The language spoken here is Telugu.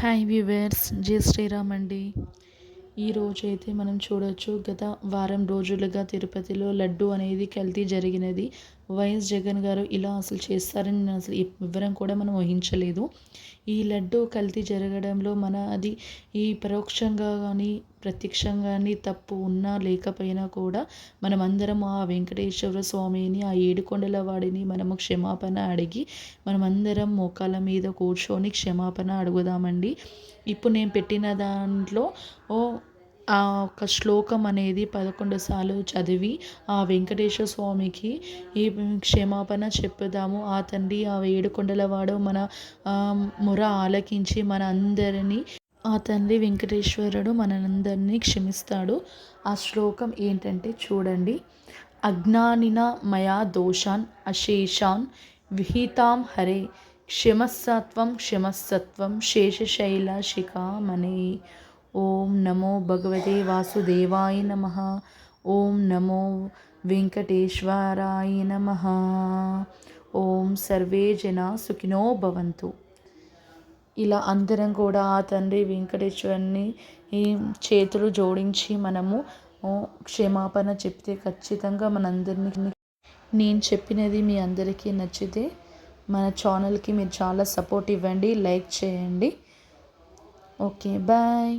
హాయ్ వ్యూవర్స్ జై శ్రీరామ్ అండి. ఈరోజు అయితే మనం చూడొచ్చు గత వారం రోజులుగా తిరుపతిలో లడ్డు అనేది కల్తీ జరిగినది. వైఎస్ జగన్ గారు ఇలా అసలు చేస్తారని నేను అసలు వివరం కూడా మనం ఊహించలేదు. ఈ లడ్డు కల్తీ జరగడంలో మన అది ఈ పరోక్షంగా కానీ ప్రత్యక్షంగా కానీ తప్పు ఉన్నా లేకపోయినా కూడా మనమందరం ఆ వెంకటేశ్వర స్వామిని ఆ ఏడుకొండల వాడిని మనము క్షమాపణ అడిగి మనమందరం మోకాల మీద కూర్చొని క్షమాపణ అడుగుదామండి. ఇప్పుడు నేను పెట్టిన దాంట్లో ఓ ఆ ఒక శ్లోకం అనేది పదకొండు సార్లు చదివి ఆ వెంకటేశ్వర స్వామికి ఈ క్షమాపణ చెప్పుదాము. ఆ తండ్రి ఆ ఏడుకొండలవాడు మన మొర ఆలకించి మన అందరినీ ఆ తండ్రి వెంకటేశ్వరుడు మనందరినీ క్షమిస్తాడు. ఆ శ్లోకం ఏంటంటే చూడండి. అజ్ఞానిన మయా దోషాన్ అశేషాన్ విహితాం హరే క్షమస్సత్వం క్షమస్సత్వం శేషశైల శిఖామణి ఓం నమో భగవతే వాసుదేవాయ నమ. ఓం నమో వెంకటేశ్వరాయ నమ. ఓం సర్వే జన సుఖినో భవంతు. ఇలా అందరం కూడా ఆ తండ్రి వెంకటేశ్వరుని ఈ చేతులు జోడించి మనము క్షమాపణ చెప్తే ఖచ్చితంగా మనందరినీ నేను చెప్పినది మీ అందరికీ నచ్చితే మన ఛానల్కి మీరు చాలా సపోర్ట్ ఇవ్వండి లైక్ చేయండి. Okay bye